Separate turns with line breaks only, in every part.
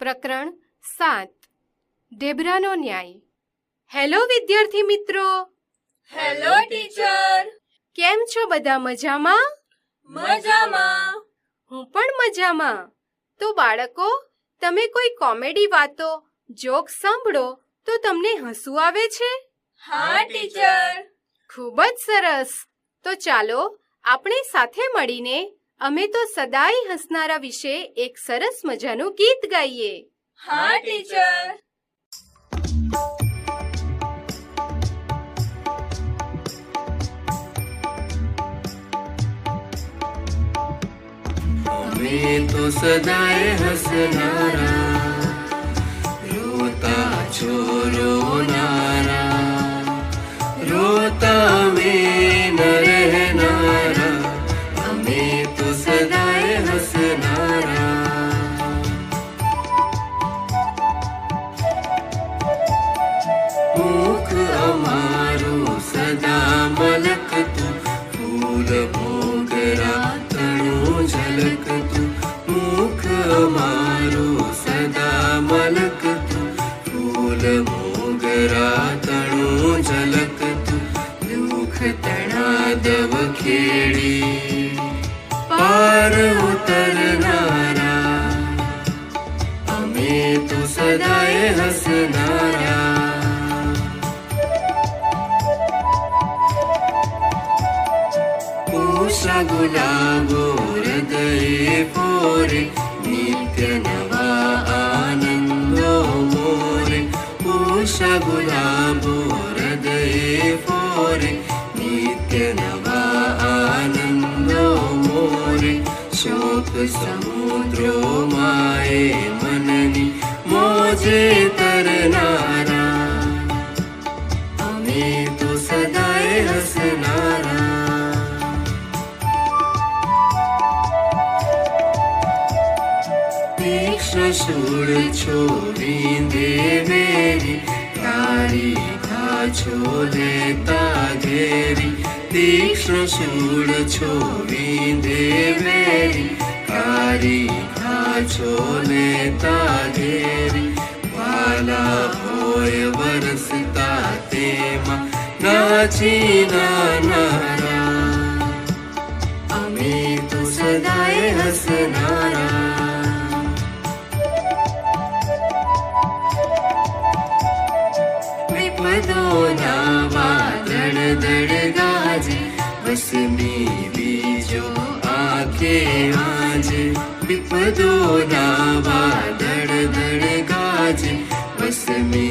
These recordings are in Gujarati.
પ્રકરણ સાત. ઢેબરાનો ન્યાય. હેલો વિદ્યાર્થી મિત્રો.
Hello teacher.
કેમ છો બધા મજામાં?
મજામાં.
હું પણ મજામાં. તો બાળકો તમે કોઈ કોમેડી વાતો જોક સાંભળો તો તમને હસવું આવે છે?
હા ટીચર.
ખૂબ જ સરસ. તો ચાલો આપણે સાથે મળીને અમે તો સદાય હસનારા વિશે એક સરસ મજાનું ગીત ગાઈએ.
હા ટીચર.
અમે તો સદાય હસનારા રોતા છોરો નારા રોતા મે ન શોક સમુદ્રો માએ મનની મોજે તરનારા. અમે તો સદાય હસનારા. તીક્ષ્ણ શૂળ છો વિંદે મેરી, તારી છો લેતા ઘેરી. તીક્ષ્ણ શૂળ છો વિંદે વેરી તારી છો લેતા ઘેરી વાલા હોય વરસતા તેમાં નાચી નાનારા અમે તો સદાય હસનારા. વિપદોના વાદળ દળ ગાજે વસમી दश मे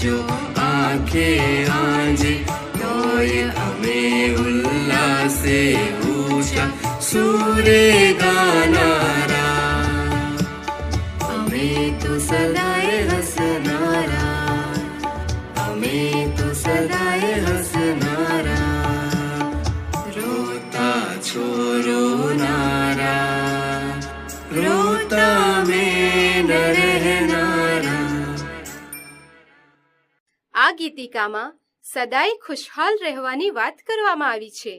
जो आगे आज तु अमे सूर्य गा अमे तु
सदा ગીતિકામાં સદાય ખુશહાલ રહેવાની વાત કરવામાં આવી છે.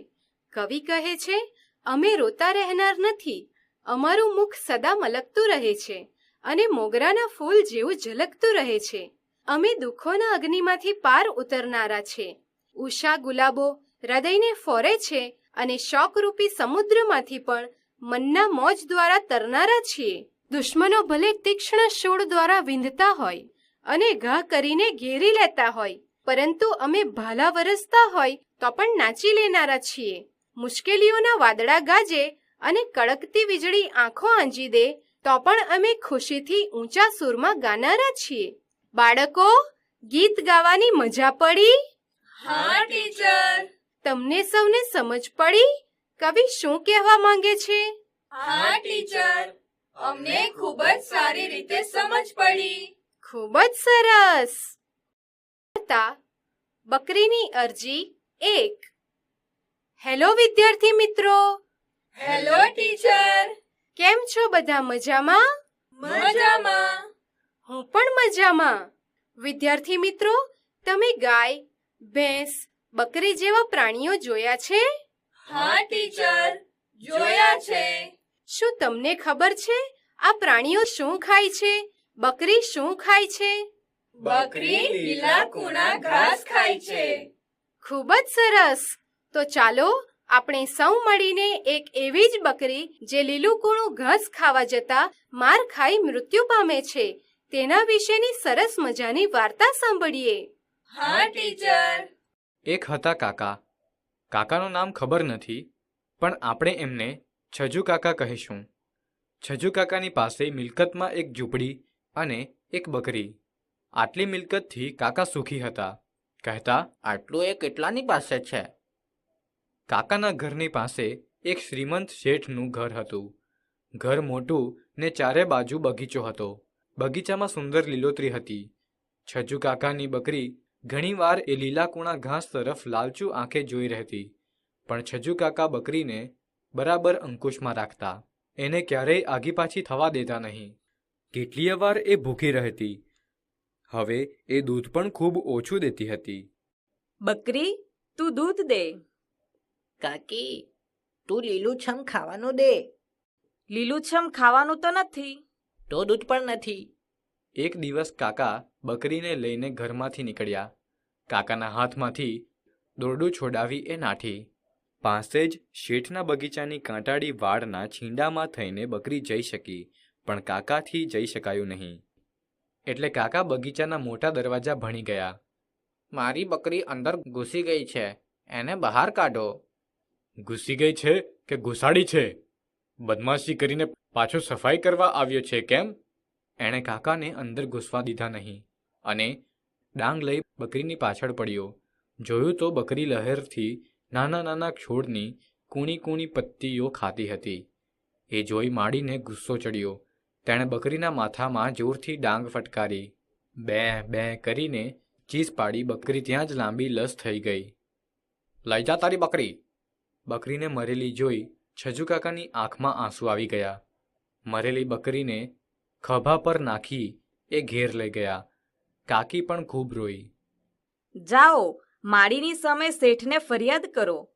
કવિ કહે છે, અમે રોતા રહેનાર નથી, અમારું મુખ સદા મલકતું રહે છે અને મોગરાના ફૂલ જેવું ઝલકતું રહે છે. અમે દુઃખોના અગ્નિમાંથી પાર ઉતરનારા છે. ઉષા ગુલાબો હૃદયને ફોરે છે અને શોકરૂપી સમુદ્રમાંથી પણ મનના મોજ દ્વારા તરનારા છીએ. દુશ્મનો ભલે તીક્ષ્ણ શૂળ દ્વારા વિંધતા હોય અને ઘા કરીને ઘેરી લેતા હોય. પરંતુ અમે ભાલા વરસતા હોય તો પણ નાચી લેનારા છીએ. મુશ્કેલીઓના વાદળા ગાજે અને કડકતી વીજળી આંખો આંજી દે તો પણ અમે ખુશીથી ઊંચા સૂરમાં ગાનારા છીએ. બાળકો ગીત ગાવાની મજા પડી?
હા ટીચર.
તમને સૌને સમજ પડી? કવિ શું કહેવા માંગે છે?
હા ટીચર. અમને ખૂબ જ સારી રીતે સમજ પડી.
ખૂબ જ સરસ. બકરીની અરજી એક. હેલો વિદ્યાર્થી મિત્રો.
Hello teacher.
કેમ છો બધા મજામાં?
મજામાં.
હું પણ મજામાં. વિદ્યાર્થી મિત્રો તમે ગાય ભેંસ બકરી જેવા પ્રાણીઓ જોયા છે?
હા ટીચર. જોયા છે.
શું તમને ખબર છે આ પ્રાણીઓ શું ખાય છે? બકરી શું ખાય છે?
બકરી લીલા કૂણા ઘાસ ખાય છે.
ખૂબ જ સરસ. તો ચાલો આપણે સૌ મળીને એક એવી જ બકરી જે લીલું કૂણું ઘાસ ખાવા જતા માર ખાઈ મૃત્યુ પામે છે. તેના વિશેની સરસ મજાની વાર્તા સાંભળીએ.
હા ટીચર.
એક હતા કાકા. કાકાનું નામ ખબર નથી પણ આપણે એમને છજુ કાકા કહીશું. છજુ કાકાની પાસે મિલકતમાં એક ઝૂંપડી અને એક બકરી. આટલી મિલકતથી કાકા સુખી હતા. કહેતા
આટલું એ કેટલાની પાસે છે?
કાકાના ઘરની પાસે એક શ્રીમંત શેઠનું ઘર હતું. ઘર મોટું ને ચારે બાજુ બગીચો હતો. બગીચામાં સુંદર લીલોતરી હતી. છજુ કાકાની બકરી ઘણીવાર એ લીલાકૂણા ઘાસ તરફ લાલચું આંખે જોઈ રહેતી. પણ છજુ કાકા બકરીને બરાબર અંકુશમાં રાખતા. એને ક્યારેય આગી પાછી થવા દેતા નહીં. કેટલીય વાર એ ભૂખી રહેતી. હવે એ દૂધ પણ ખૂબ ઓછું દેતી હતી.
બકરી તું દૂધ દે.
કાકી તું લીલુંછમ ખાવાનું દે.
લીલુંછમ ખાવાનું તો નથી.
તો દૂધ પણ નથી.
એક દિવસ કાકા બકરીને લઈને ઘરમાંથી નીકળ્યા. કાકાના હાથમાંથી દોરડું છોડાવી એ નાઠી. પાસે જ શેઠના બગીચાની કાંટાળી વાડના છીંડામાં થઈને બકરી જઈ શકી. પણ કાકાથી જઈ શકાયું નહીં. એટલે કાકા બગીચાના મોટા દરવાજા ભણી ગયા.
મારી બકરી અંદર ઘૂસી ગઈ છે. એને બહાર કાઢો.
ઘૂસી ગઈ છે કે ઘુસાડી છે? બદમાશી કરીને પાછો સફાઈ કરવા આવ્યો છે કેમ? એણે કાકાને અંદર ઘૂસવા દીધા નહીં અને ડાંગ લઈ બકરીની પાછળ પડ્યો. જોયું તો બકરી લહેરથી નાના નાના છોડની કૂણી કૂણી પત્તીઓ ખાતી હતી. એ જોઈ માડીને ગુસ્સો ચડ્યો. તેણે બકરીના માથામાં જોરથી ડાંગ ફટકારી. બે બે કરીને ચીસ પાડી બકરી ત્યાં જ લાંબી લસ થઈ ગઈ. લઈ જા તારી બકરી. બકરીને મરેલી જોઈ છજુ કાકાની આંખમાં આંસુ આવી ગયા. મરેલી બકરીને ખભા પર નાખી એ ઘેર લઈ ગયા. કાકી પણ ખૂબ રોઈ.
જાઓ માળીની સામે શેઠને ફરિયાદ કરો.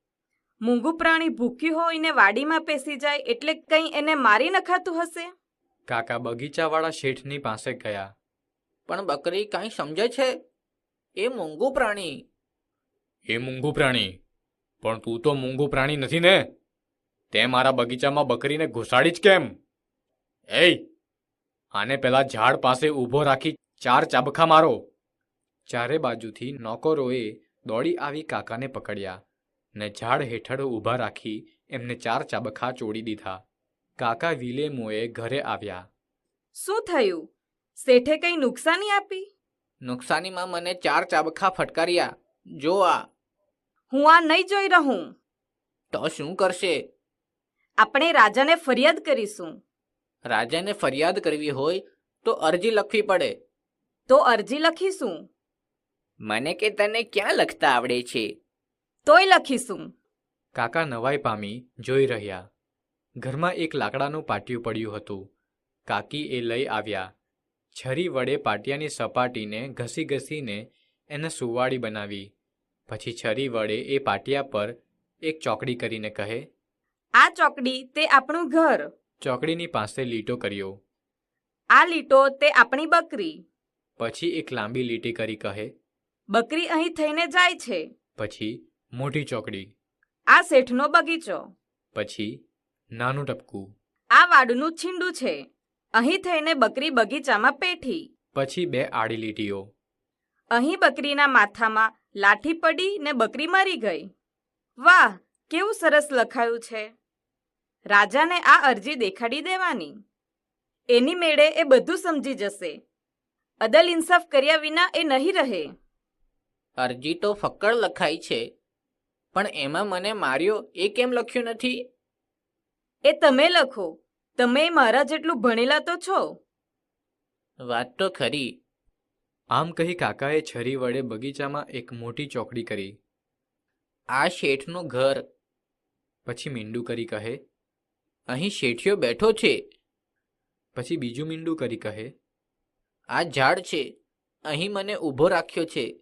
મૂંગું પ્રાણી ભૂખ્યું હોય ને વાડીમાં પેસી જાય એટલે કંઈ એને મારી નખાતું હશે?
કાકા બગીચાવાળા શેઠની પાસે ગયા.
પણ બકરી કાંઈ સમજે છે? એ મૂંગું પ્રાણી.
એ મૂંગું પ્રાણી. પણ તું તો મૂંગું પ્રાણી નથી ને? તે મારા બગીચામાં બકરીને ઘુસાડી જ કેમ? એ આને પેલા ઝાડ પાસે ઊભો રાખી ચાર ચાબખા મારો. ચારે બાજુથી નોકરોએ દોડી આવી કાકાને પકડ્યા ને ઝાડ હેઠળ ઊભા રાખી એમને ચાર ચાબખા ચોડી દીધા. કાકા વિલેમોએ ઘરે આવ્યા.
શું થયું? શેઠે કંઈ નુકસાની આપી?
નુકસાનીમાં મને ચાર ચાબખા ફટકાર્યા. જો આ.
હું આ નહીં જોઈ રહું.
તો શું કરશે?
આપણે રાજાને ફરિયાદ કરીશું.
રાજાને ફરિયાદ કરવી હોય તો અરજી લખવી પડે.
તો અરજી લખીશું.
મને કે તને ક્યાં લખતા આવડે છે?
તોય લખીશું.
કાકા નવાઈ પામી જોઈ રહ્યા. ઘરમાં એક લાકડાનું પાટિયું પડ્યું હતું. કાકી એ લઈ આવ્યા. છરી વડે પાટિયાની સપાટીને ઘસી ઘસીને એને સુવાળી બનાવી. પછી છરી વડે એ પાટિયા પર એક ચોકડી કરીને કહે
આ ચોકડી તે આપણું ઘર.
ચોકડીની પાસે લીટો કર્યો.
આ લીટો તે આપણી બકરી.
પછી એક લાંબી લીટી કરી કહે
બકરી અહીં થઈને જાય છે.
પછી મોટી ચોકડી.
આ શેઠનો બગીચો.
પછી નાનું ટપકું.
આ વાડનું છીંડું છે. અહીં થઈને બકરી બગીચામાં પેઠી.
પછી બે આડી લીટીઓ.
અહીં બકરીના માથામાં લાઠી પડી ને બકરી મરી ગઈ. વાહ કેવું સરસ લખાયું છે. રાજાને આ અરજી દેખાડી દેવાની. એની મેળે એ બધું સમજી જશે. અદલ ઇન્સાફ કર્યા વિના એ નહીં રહે.
અરજી તો ફક્કડ લખાઈ છે. પણ એમાં મને માર્યો એ કેમ લખ્યું નથી?
એ તમે લખો. તમે મારા જેટલું ભણેલા તો છો?
વાત તો ખરી.
આમ કહી કાકાએ છરી વડે બગીચામાં એક મોટી ચોકડી કરી.
આ શેઠનું ઘર.
પછી મીંડું કરી કહે.
અહીં શેઠિયો બેઠો છે.
પછી બીજું મીંડું કરી કહે.
આ ઝાડ છે. અહીં મને ઊભો રાખ્યો છે.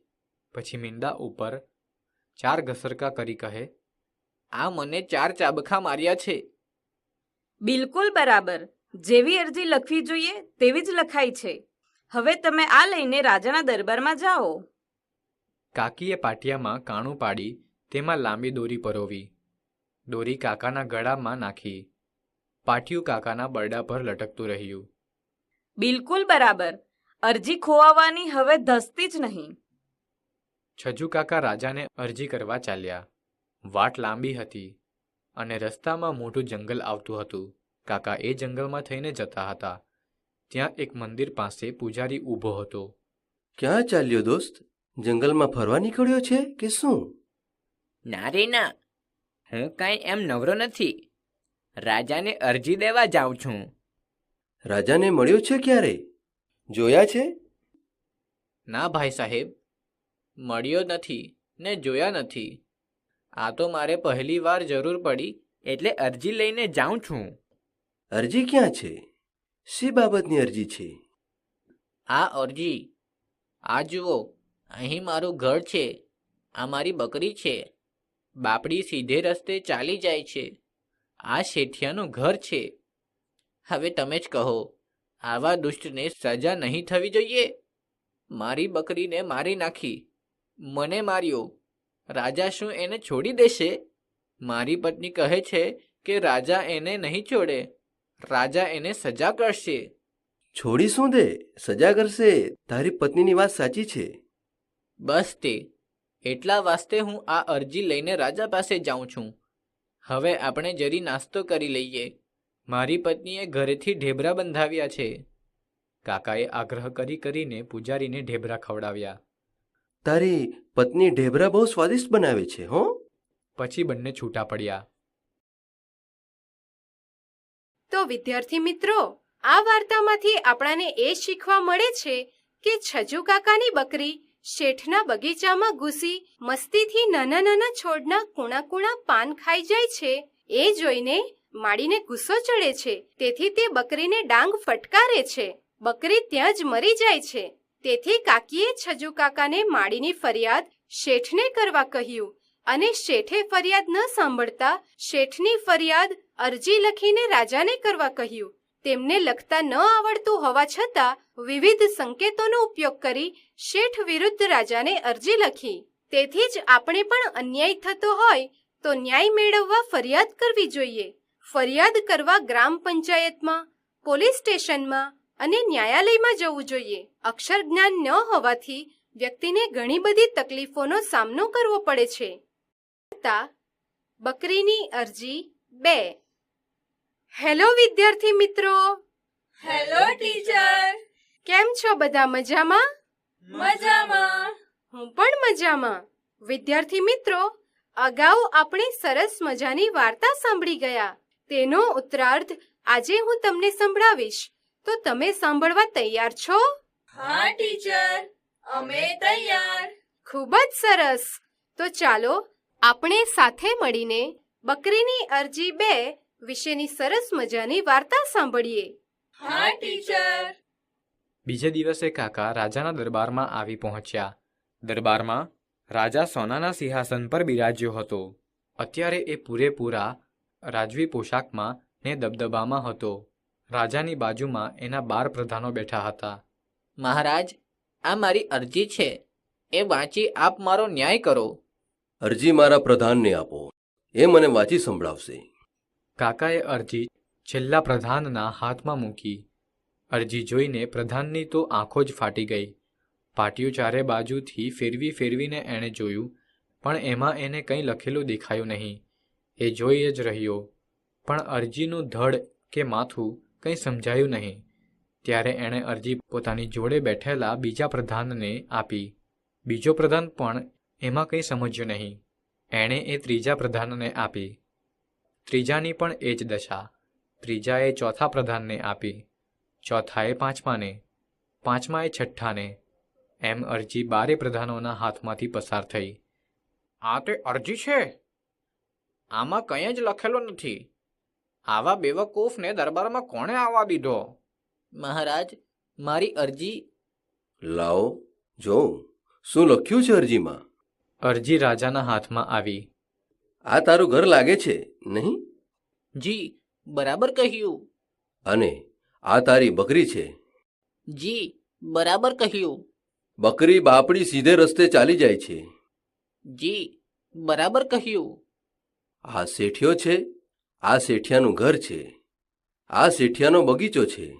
પછી મીંડા ઉપર ચાર ઘસરકા કરી કહે.
આ મને ચાર ચાબખા માર્યા છે.
બિલકુલ બરાબર. જેવી અરજી લખવી જોઈએ તેવી જ લખાઈ છે. હવે તમે આ લઈને રાજાના દરબારમાં જાઓ.
કાકીએ પાટિયામાં કાણું પાડી તેમાં લાંબી દોરી પરોવી. દોરી કાકાના ગળામાં નાખી. પાટિયું કાકાના બરડા પર લટકતું રહ્યું.
બિલકુલ બરાબર. અરજી ખોવાવાની હવે ધસતી જ નહીં.
છજુ કાકા રાજાને અરજી કરવા ચાલ્યા. વાટ લાંબી હતી. અને રસ્તામાં મોટું જંગલ આવતું હતું. કાકા એ જંગલમાં થઈને જતા હતા. ત્યાં એક મંદિર પાસે પૂજારી ઊભો હતો.
ક્યાં ચાલ્યો દોસ્ત? જંગલમાં ફરવા નીકળ્યો છે કે શું?
ના રે ના હું કાંઈ એમ નવરો નથી. રાજાને અરજી દેવા જાઉં છું.
રાજાને મળ્યો છે ક્યારે? જોયા છે?
ના ભાઈ સાહેબ મળ્યો નથી ને જોયા નથી. આ તો મારે પહેલી વાર જરૂર પડી
એટલે અરજી લઈને જાઉં છું.
અરજી ક્યાં છે? શી બાબતની અરજી છે?
આ અરજી. આ જુઓ અહીં મારું ઘર છે. આ મારી બકરી છે. બાપડી સીધે રસ્તે ચાલી જાય છે. આ શેઠિયાનું ઘર છે. હવે તમે જ કહો આવા દુષ્ટને સજા નહીં થવી જોઈએ? મારી બકરીને મારી નાખી. મને માર્યો. રાજા શું એને છોડી દેશે? મારી પત્ની કહે છે કે રાજા એને નહીં છોડે. રાજા એને સજા કરશે.
છોડી શું દે? સજા કરશે? તારી પત્નીની વાત સાચી છે.
બસ તે. એટલા વાસ્તે હું આ અરજી લઈને રાજા પાસે જાઉં છું. હવે આપણે જરી નાસ્તો કરી લઈએ. મારી પત્નીએ ઘરેથી ઢેબરા બંધાવ્યા છે.
કાકાએ આગ્રહ કરી કરીને પૂજારીને ઢેબરા ખવડાવ્યા.
તારી પત્ની ઢેબરા બહુ સ્વાદિષ્ટ બનાવે છે હો.
પછી બંને છૂટા પડ્યા.
તો વિદ્યાર્થી મિત્રો આ વાર્તામાંથી આપણાને એ શીખવા મળે છે કે છજુ કાકાની બકરી શેઠના બગીચામાં ઘૂસી મસ્તીથી નાના નાના છોડના કુણા કુણા પાન ખાઈ જાય છે એ જોઈને માડીને ગુસ્સો ચડે છે. તેથી તે બકરીને ડાંગ ફટકારે છે. બકરી ત્યાં જ મરી જાય છે. તેથી કાકીએ છજુ કાકાને માડીની ફરિયાદ શેઠને કરવા કહ્યું અને શેઠે ફરિયાદ ન સાંભળતા શેઠની ફરિયાદ અરજી લખીને રાજાને કરવા કહ્યું. તેમને લખતા ન આવડતું હોવા છતાં વિવિધ સંકેતોનો ઉપયોગ કરી શેઠ વિરુદ્ધ રાજાને અરજી લખી. તેથી જ આપણે પણ અન્યાય થતો હોય તો ન્યાય મેળવવા ફરિયાદ કરવી જોઈએ. ફરિયાદ કરવા ગ્રામ પંચાયતમાં, પોલીસ સ્ટેશનમાં અને ન્યાયાલયમાં જવું જોઈએ. અક્ષર જ્ઞાન ન હોવાથી વ્યક્તિને ઘણી બધી તકલીફોનો સામનો કરવો પડે છે. બકરીની અરજી બે. હેલો વિદ્યાર્થી મિત્રો.
Hello teacher.
કેમ છો બધા મજામાં?
મજામાં.
હું પણ મજામાં. વિદ્યાર્થી મિત્રો અગાઉ આપણે સરસ મજાની વાર્તા સાંભળી ગયા. તેનો ઉત્તરાર્ધ આજે હું તમને સંભળાવીશ. તો તમે સાંભળવા તૈયાર છો?
હા ટીચર. અમે તૈયાર.
ખૂબ જ સરસ. તો ચાલો આપણે સાથે મળીને બકરીની અરજી બે વિશેની સરસ મજાની વાર્તા સાંભળીએ.
હા ટીચર.
બીજે દિવસે કાકા રાજાના દરબારમાં આવી પહોંચ્યા. દરબારમાં રાજા સોનાના સિંહાસન પર બિરાજ્યો હતો. અત્યારે એ પૂરેપૂરા રાજવી પોશાકમાં ને દબદબામાં હતો. રાજાની બાજુમાં એના બાર પ્રધાનો બેઠા હતા.
મહારાજ આ મારી અરજી છે. એ વાંચી આપ મારો ન્યાય કરો.
અરજી મારા પ્રધાનને આપો. એ મને વાંચી સંભળાવશે.
કાકાએ અરજી છેલ્લા પ્રધાનના હાથમાં મૂકી. અરજી જોઈને પ્રધાનની તો આંખો જ ફાટી ગઈ. પાટિયું ચારે બાજુથી ફેરવી ફેરવીને એણે જોયું પણ એમાં એને કંઈ લખેલું દેખાયું નહીં. એ જોઈ જ રહ્યો. પણ અરજીનું ધડ કે માથું કંઈ સમજાયું નહીં. ત્યારે એણે અરજી પોતાની જોડે બેઠેલા બીજા પ્રધાનને આપી. બીજો પ્રધાન પણ એમાં કંઈ સમજ્યું નહીં. એણે એ ત્રીજા પ્રધાનને આપી. ત્રીજાની પણ એ જ દશા. ત્રીજાએ ચોથા પ્રધાનને આપી. ચોથાએ પાંચમાને. પાંચમાએ છઠ્ઠાને. એમ અરજી બારે પ્રધાનોના હાથમાંથી પસાર થઈ.
આ તે અરજી છે? આમાં કંઈ જ લખેલું નથી. આવા બેવકૂફને દરબારમાં કોણે આવવા દીધો? મહારાજ મારી અરજી
લાવો જોઉં શું લખ્યું છે અરજીમાં?
અરજી રાજાના હાથમાં આવી.
આ તારું ઘર લાગે છે નહીં?
જી બરાબર કહ્યું.
અને આ તારી બકરી છે?
જી બરાબર કહ્યું.
બકરી બાપડી સીધે રસ્તે ચાલી જાય છે.
જી બરાબર કહ્યું.
આ શેઠિયો છે? આ શેઠિયાનું ઘર છે. આ શેઠિયાનો બગીચો છે.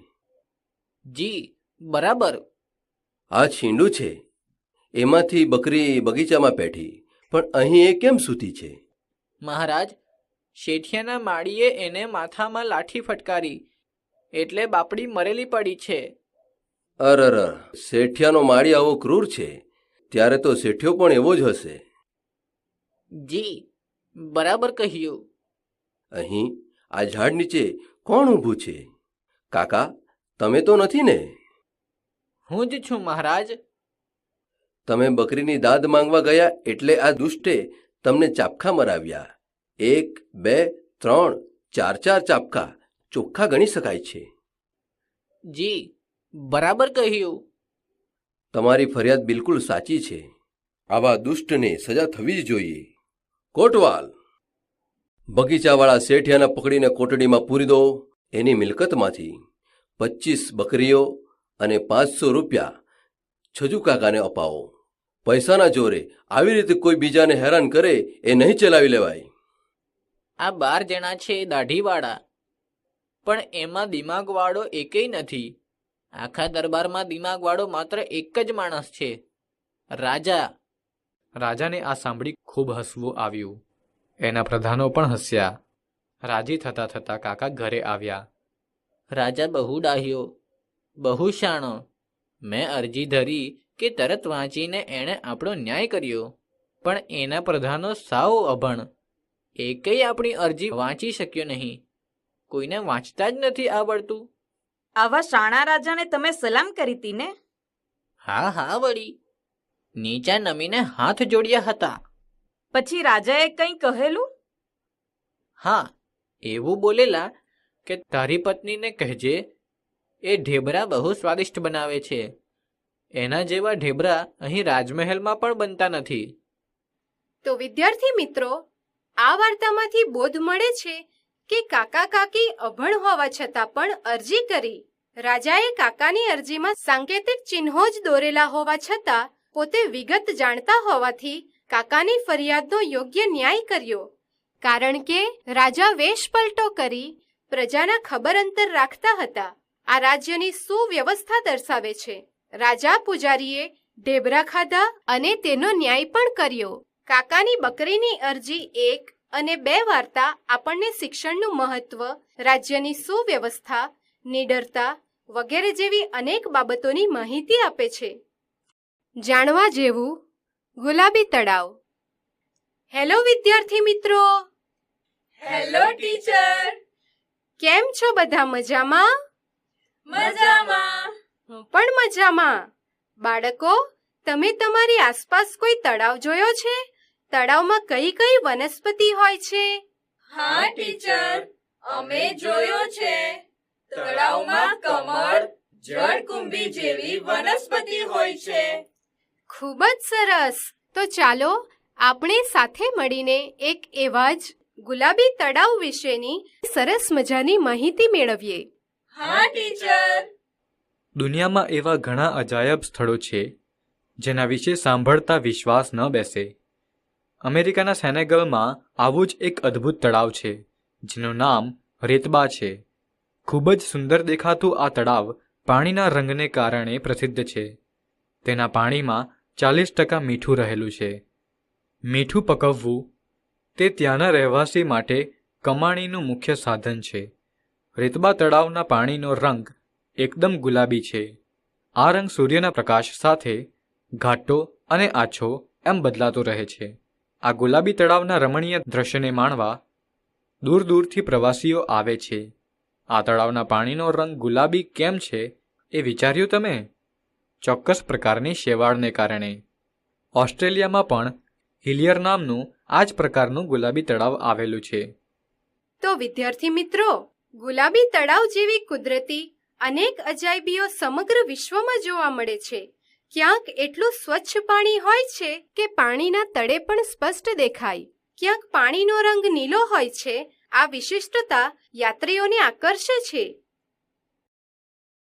જી બરાબર.
આ છીંડું છે. એમાંથી બકરી બગીચામાં પેઠી પણ અહીં એ કેમ સૂતી છે?
મહારાજ શેઠિયાના માળીએ એને માથામાં લાઠી ફટકારી એટલે બાપડી મરેલી પડી છે.
અરર શેઠિયાનો માળી આવો ક્રૂર છે. ત્યારે તો શેઠિયો પણ એવો જ હશે.
જી બરાબર કહ્યું.
અહીં આ ઝાડ નીચે કોણ ઊભું છે? કાકા તમે તો નથી ને?
હું જ છું મહારાજ.
તમે બકરીની દાદ માંગવા ગયા એટલે આ દુષ્ટે તમને ચાપખા મરાવ્યા. એક બે ત્રણ ચાર ચાર ચાપખા. ચોખ્ખા ગણી શકાય છે.
જી બરાબર કહ્યું.
તમારી ફરિયાદ બિલકુલ સાચી છે. આવા દુષ્ટને સજા થવી જ જોઈએ. કોટવાલ! બગીચાવાળા શેઠિયાને પકડીને કોટડીમાં પૂરી દો. એની મિલકતમાંથી પચીસ બકરીઓ અને પાંચસો રૂપિયા છજુ કાકાને અપાવો. પૈસાના જોરે આવી રીતે કોઈ બીજાને હેરાન કરે એ નહીં ચલાવી લેવાય.
આ બાર જણા છે દાઢીવાળા. પણ એમાં દિમાગવાળો એકેય નથી. આખા દરબારમાં દિમાગવાળો માત્ર એક જ માણસ છે. રાજા.
રાજાને આ સાંભળી ખૂબ હસવું આવ્યું. એના પ્રધાનો પણ હસ્યા. રાજી થતા થતા કાકા ઘરે આવ્યા.
રાજા બહુ ડાહ્યો. બહુ શાણો. મેં અરજી ધરી કે તરત વાંચીને એણે આપણો ન્યાય કર્યો. પણ એના પ્રધાનો સાવ અભણ. એકેય આપણી અરજી વાંચી શક્યો નહીં. કોઈને વાંચતા જ નથી આવડતું.
આવા શાણા રાજાને તમે સલામ કરી હતી ને?
હા હા વળી. નીચા નમીને હાથ જોડ્યા હતા.
પછી રાજાએ કંઈ કહેલું?
હા એવું બોલેલા કે તારી પત્નીને કહેજે એ ઢેબરા બહુ સ્વાદિષ્ટ બનાવે છે. એના જેવા ઢેબરા અહીં રાજમહેલમાં પણ બનતા નથી.
તો વિદ્યાર્થી મિત્રો આ વાર્તામાંથી બોધ મળે છે કે કાકા કાકી અભણ હોવા છતાં પણ અરજી કરી. રાજાએ કાકાની અરજીમાં સાંકેતિક ચિહ્નો જ દોરેલા હોવા છતાં પોતે વિગત જાણતા હોવાથી કાકાની ફરિયાદનો યોગ્ય ન્યાય કર્યો. કારણ કે રાજા વેશપલટો કરી પ્રજાના ખબર અંતર રાખતા હતા. આ રાજ્યની સુવ્યવસ્થા દર્શાવે છે. રાજા પૂજારીએ ઢેબરા ખાધા અને તેનો ન્યાય પણ કર્યો. કાકાની બકરીની અરજી એક અને બે વાર્તા આપણને શિક્ષણનું મહત્વ, રાજ્યની સુવ્યવસ્થા, નિડરતા વગેરે જેવી અનેક બાબતોની માહિતી આપે છે. જાણવા જેવું ગુલાબી તળાવ. હેલો વિદ્યાર્થી મિત્રો.
હેલો ટીચર
કેમ છો બધા મજામાં?
મજામાં.
હું પણ મજામાં. બાળકો તમે તમારી આસપાસ કોઈ તળાવ જોયો છે? તળાવમાં કઈ કઈ વનસ્પતિ હોય છે?
હા ટીચર અમે જોયો છે. તળાવમાં કમળ જળકુંભી જેવી વનસ્પતિ હોય છે.
ખૂબ જ સરસ. તો ચાલો આપણે સાથે મળીને એક એવા જ ગુલાબી તળાવ વિશેની સરસ મજાની માહિતી મેળવીએ.
હા ટીચર.
દુનિયામાં એવા ઘણા અજાયબ સ્થળો છે જેના વિશે સાંભળતા વિશ્વાસ ન બેસે. અમેરિકાના સેનેગલમાં આવું જ એક અદ્ભુત તળાવ છે જેનું નામ રેતબા છે. ખૂબ જ સુંદર દેખાતું આ તળાવ પાણીના રંગને કારણે પ્રસિદ્ધ છે. તેના પાણીમાં ચાલીસ ટકા મીઠું રહેલું છે. મીઠું પકવવું તે ત્યાંના રહેવાસી માટે કમાણીનું મુખ્ય સાધન છે. રેતબા તળાવના પાણીનો રંગ એકદમ ગુલાબી છે. આ રંગ સૂર્યના પ્રકાશ સાથે ઘાટો અને આછો એમ બદલાતો રહે છે. આ ગુલાબી તળાવના રમણીય દ્રશ્યને માણવા દૂર દૂરથી પ્રવાસીઓ આવે છે. આ તળાવના પાણીનો રંગ ગુલાબી કેમ છે એ વિચાર્યું તમે? ચોક્કસ પ્રકારની શેવાળને કારણે. ઓસ્ટ્રેલિયામાં પણ હિલિયર નામનું આ જ પ્રકારનું ગુલાબી તળાવ આવેલું છે.
તો વિદ્યાર્થી મિત્રો, ગુલાબી તળાવ જેવી કુદરતી, અનેક અજાયબીઓ સમગ્ર વિશ્વમાં જોવા મળે છે. ક્યાંક એટલું સ્વચ્છ પાણી હોય છે કે પાણીના તળે પણ સ્પષ્ટ દેખાય. ક્યાંક પાણીનો રંગ નીલો હોય છે. આ વિશિષ્ટતા યાત્રીઓને આકર્ષે છે.